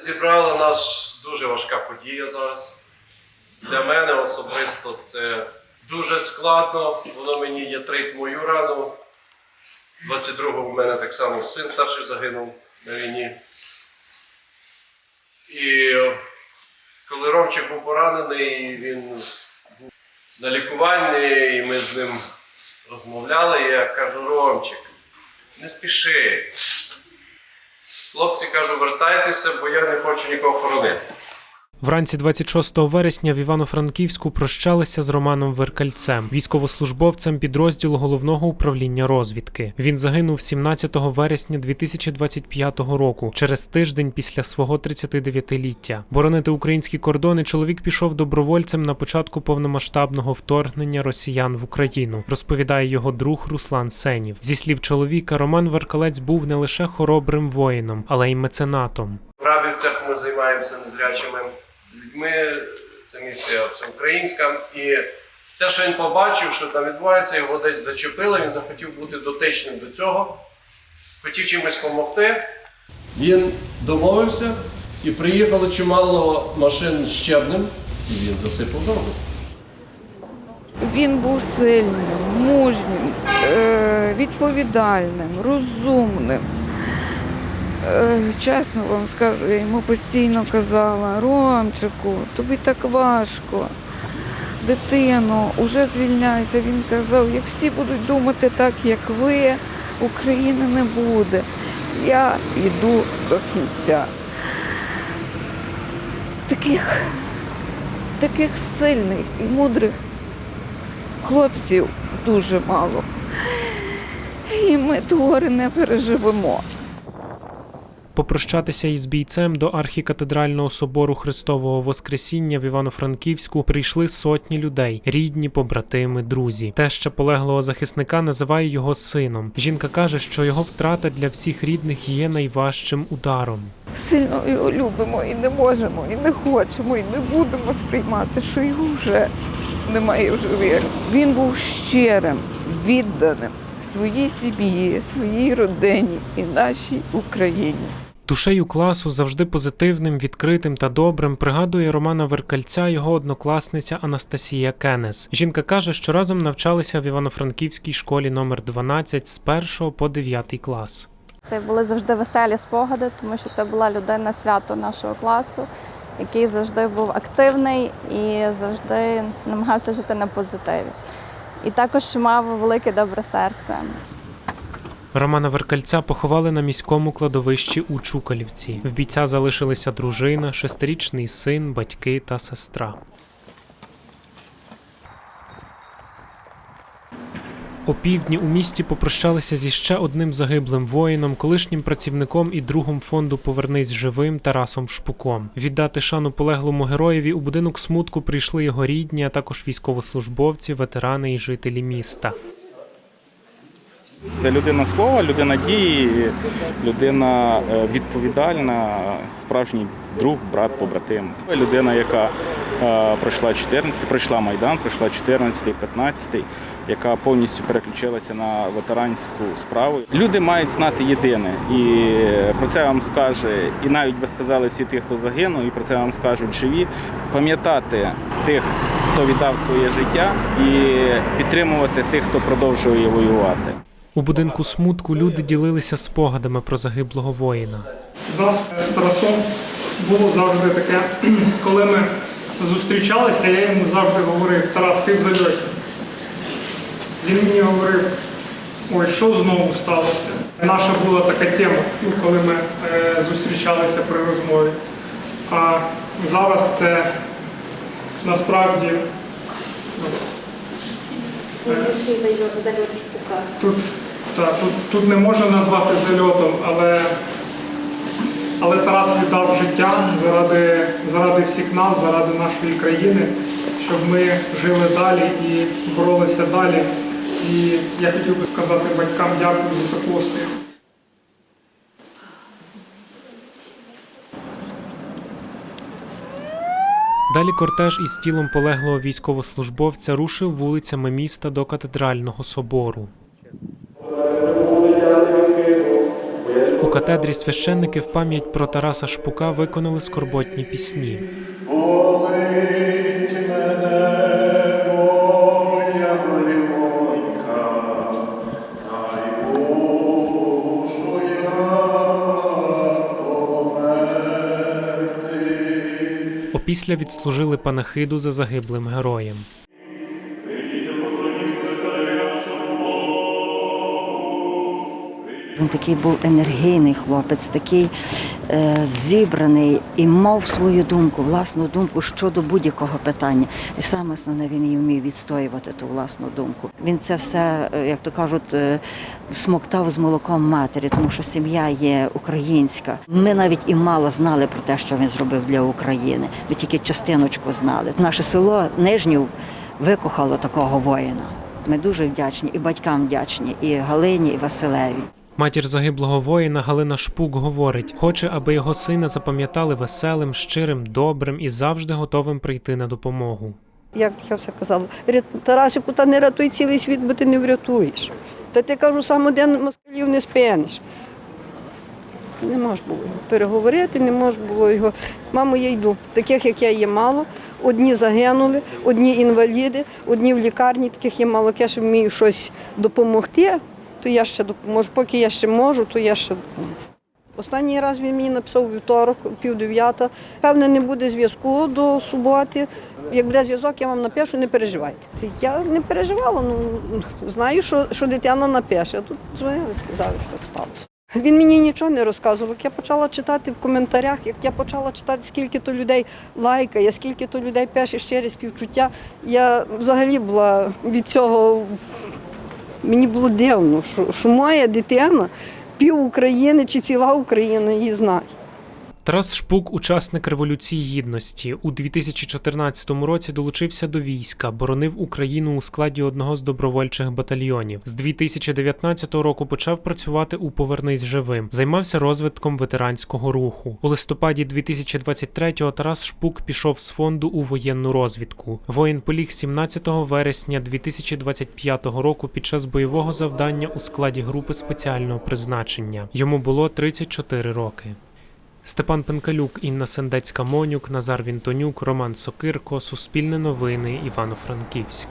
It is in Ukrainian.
Зібрала нас дуже важка подія зараз. Для мене особисто це дуже складно. Воно мені ятрить мою рану. 22-го в мене так само син старший загинув на війні. І е, коли Ромчик був поранений, він був на лікуванні, і ми з ним розмовляли, я кажу, Ромчик, не спіши. Хлопці кажу, вертайтеся, бо я не хочу нікого хоронити. Вранці 26 вересня в Івано-Франківську прощалися з Романом Веркальцем, військовослужбовцем підрозділу головного управління розвідки. Він загинув 17 вересня 2025 року, через тиждень після свого 39-ліття. Боронити українські кордони чоловік пішов добровольцем на початку повномасштабного вторгнення росіян в Україну. Розповідає його друг Руслан Сенів. Зі слів чоловіка, Роман Веркалець був не лише хоробрим воїном, але й меценатом. В Рабівцях ми займаємося незрячими людьми. Це місія всеукраїнська. І те, що він побачив, що там відбувається, його десь зачепило, він захотів бути дотичним до цього, хотів чимось допомогти. Він домовився і приїхало чимало машин з щебнем, і він засипав дорогу. Він був сильним, мужнім, е, відповідальним, розумним. Е, Чесно вам скажу, я йому постійно казала, Ромчику, тобі так важко. Дитино, уже звільняйся. Він казав, як всі будуть думати так, як ви, України не буде. Я йду до кінця. Таких, таких сильних і мудрих хлопців дуже мало. І ми ту горе не переживемо. Попрощатися із бійцем до архікатедрального собору Христового Воскресіння в Івано-Франківську прийшли сотні людей, рідні, побратими, друзі. Теща полеглого захисника називає його сином. Жінка каже, що його втрата для всіх рідних є найважчим ударом. Сильно його любимо і не можемо, і не хочемо, і не будемо сприймати, що його вже немає в живих. Він був щирим, відданим своїй сім'ї, своїй родині і нашій Україні. Душею класу завжди позитивним, відкритим та добрим пригадує Романа Веркальця його однокласниця Анастасія Кенес. Жінка каже, що разом навчалися в Івано-Франківській школі номер 12 з 1 по 9 клас. Це були завжди веселі спогади, тому що це була людина свято нашого класу, який завжди був активний і завжди намагався жити на позитиві. І також мав велике добре серце. Романа Веркальця поховали на міському кладовищі у Чукалівці. В бійця залишилися дружина, шестирічний син, батьки та сестра. Опівдні у місті попрощалися зі ще одним загиблим воїном, колишнім працівником і другом фонду Повернись живим Тарасом Шпуком. Віддати шану полеглому героєві у будинок смутку прийшли його рідні, а також військовослужбовці, ветерани і жителі міста. Це людина слова, людина дії, людина е, відповідальна, справжній друг, брат, побратим. Людина, яка е, пройшла 14, пройшла Майдан, пройшла 14, 15, яка повністю переключилася на ветеранську справу. Люди мають знати єдине, і про це вам скаже, і навіть би сказали всі ті, хто загинув, і про це вам скажуть живі. Пам'ятати тих, хто віддав своє життя, і підтримувати тих, хто продовжує воювати. У будинку смутку люди ділилися спогадами про загиблого воїна. У нас з Тарасом було завжди таке, коли ми зустрічалися, я йому завжди говорив, Тарас, ти в зальоті. Він мені говорив, ой, що знову сталося? Наша була така тема, ну, коли ми е, зустрічалися при розмові. А зараз це насправді Тут, та, тут, тут не можна назвати зальотом, але, але Тарас віддав життя заради, заради всіх нас, заради нашої країни, щоб ми жили далі і боролися далі. І я хотів би сказати батькам дякую за таку освіту. Далі кортеж із тілом полеглого військовослужбовця рушив вулицями міста до катедрального собору. У катедрі священники в пам'ять про Тараса Шпука виконали скорботні пісні. Опісля відслужили панахиду за загиблим героєм. Він такий був енергійний хлопець, такий е, зібраний і мав свою думку, власну думку щодо будь-якого питання. І саме основне він і вмів відстоювати ту власну думку. Він це все, е, як то кажуть, е, смоктав з молоком матері, тому що сім'я є українська. Ми навіть і мало знали про те, що він зробив для України. Ми тільки частиночку знали. Наше село Нижнів викохало такого воїна. Ми дуже вдячні і батькам вдячні, і Галині, і Василеві. Матір загиблого воїна Галина Шпук говорить, хоче, аби його сина запам'ятали веселим, щирим, добрим і завжди готовим прийти на допомогу. як я все казала, «Рят- Тарасику, та не рятуй цілий світ, бо ти не врятуєш. Та ти кажу, сам один москалів не спиниш. Не можеш було його переговорити, не можеш було його. Мамо, я йду. Таких, як я, є мало. Одні загинули, одні інваліди, одні в лікарні, таких є мало. Я ще вмію щось допомогти, то я ще допоможу. Поки я ще можу, то я ще. Останній раз він мені написав вівторок, пів дев'ята. Певне, не буде зв'язку до суботи. Як буде зв'язок, я вам напишу, не переживайте. Я не переживала, ну знаю, що, що дитина напише. Тут дзвонили, сказали, що так сталося. Він мені нічого не розказував. Як я почала читати в коментарях, як я почала читати, скільки то людей лайкає, скільки то людей пише щирі співчуття, я взагалі була від цього мені було дивно, що, що моя дитина пів України чи ціла Україна її знає. Тарас Шпук, учасник Революції Гідності, у 2014 році долучився до війська, боронив Україну у складі одного з добровольчих батальйонів. З 2019 року почав працювати у Повернись живим, займався розвитком ветеранського руху. У листопаді 2023-го Тарас Шпук пішов з фонду у воєнну розвідку. Воїн поліг 17 вересня 2025 року під час бойового завдання у складі групи спеціального призначення. Йому було 34 роки. Степан Пенкалюк, Інна Сендецька Монюк, Назар Вінтонюк, Роман Сокирко, Суспільне новини, Івано-Франківськ.